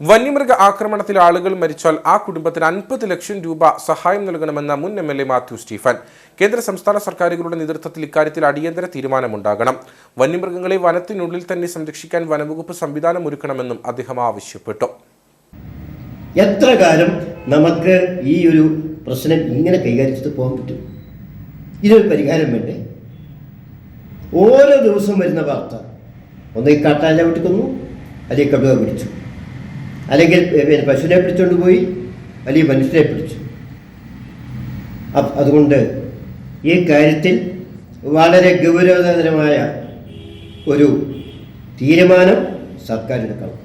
വന്യമൃഗ ആക്രമണത്തിൽ ആളുകൾ മരിച്ചാൽ ആ കുടുംബത്തിന് അൻപത് ലക്ഷം രൂപ സഹായം നൽകണമെന്ന മുൻ M L A Mathew Stephen. കേന്ദ്ര സംസ്ഥാന സർക്കാരുകളുടെ നേതൃത്വത്തിൽ ഇക്കാര്യത്തിൽ അടിയന്തര തീരുമാനമുണ്ടാകണം. വന്യമൃഗങ്ങളെ വനത്തിനുള്ളിൽ തന്നെ സംരക്ഷിക്കാൻ വനവകുപ്പ് സംവിധാനം ഒരുക്കണമെന്നും അദ്ദേഹം ആവശ്യപ്പെട്ടു. എത്ര കാലം നമുക്ക് ഈ ഒരു പ്രശ്നം ഇങ്ങനെ കൈകാര്യം പോകാൻ പറ്റും? ഇതിനൊരു പരിഹാരം വേണ്ടേ? ഓരോ ദിവസം വരുന്ന വാർത്ത. ഒന്ന് ഈ കാട്ടാല വെട്ടിക്കൊന്നു അല്ലെങ്കിൽ കടുവ പിടിച്ചു. അല്ലെങ്കിൽ പശുവിനെ പിടിച്ചുകൊണ്ട് പോയി അല്ലെങ്കിൽ മനുഷ്യനെ പിടിച്ചു. അതുകൊണ്ട് ഈ കാര്യത്തിൽ വളരെ ഗൗരവതരമായ ഒരു തീരുമാനം സർക്കാർ എടുക്കണം.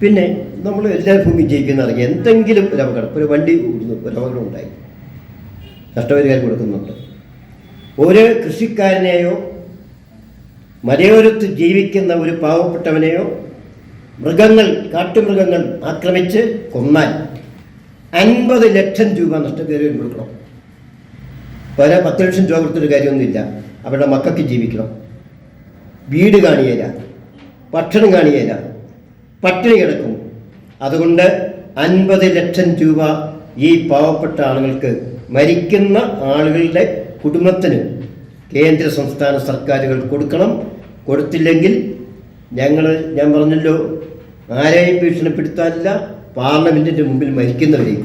പിന്നെ നമ്മൾ എല്ലാ ഭൂമി ജയിക്കുന്ന അറിയാം എന്തെങ്കിലും ഒരു അപകടം ഒരു വണ്ടി കൂടുന്നു ഒരു അപകടം ഉണ്ടായി. നഷ്ടപരിഹാരം കൊടുക്കുന്നുണ്ട്. ഒരു കൃഷിക്കാരനെയോ മലയോരത്ത് ജീവിക്കുന്ന ഒരു പാവപ്പെട്ടവനെയോ മൃഗങ്ങൾ കാട്ടുമൃഗങ്ങൾ ആക്രമിച്ച് കൊന്നാൽ അൻപത് ലക്ഷം രൂപ നഷ്ടപരിഹാരം കൊടുക്കണം. വരെ പത്ത് ലക്ഷം രൂപ കൊടുത്തൊരു കാര്യമൊന്നുമില്ല. അവരുടെ മക്കൾക്ക് ജീവിക്കണം. വീട് കാണിയേല. ഭക്ഷണം കാണിയേല. പട്ടിണി കിടക്കും. അതുകൊണ്ട് അൻപത് ലക്ഷം രൂപ ഈ പാവപ്പെട്ട ആളുകൾക്ക് മരിക്കുന്ന ആളുകളുടെ കുടുംബത്തിന് കേന്ദ്ര സംസ്ഥാന സർക്കാരുകൾ കൊടുക്കണം. കൊടുത്തില്ലെങ്കിൽ ഞങ്ങൾ ഞാൻ പറഞ്ഞല്ലോ ആരെയും ഭീഷണിപ്പെടുത്താനില്ല. പാർലമെന്റിന്റെ മുമ്പിൽ മരിക്കുന്നവരെയും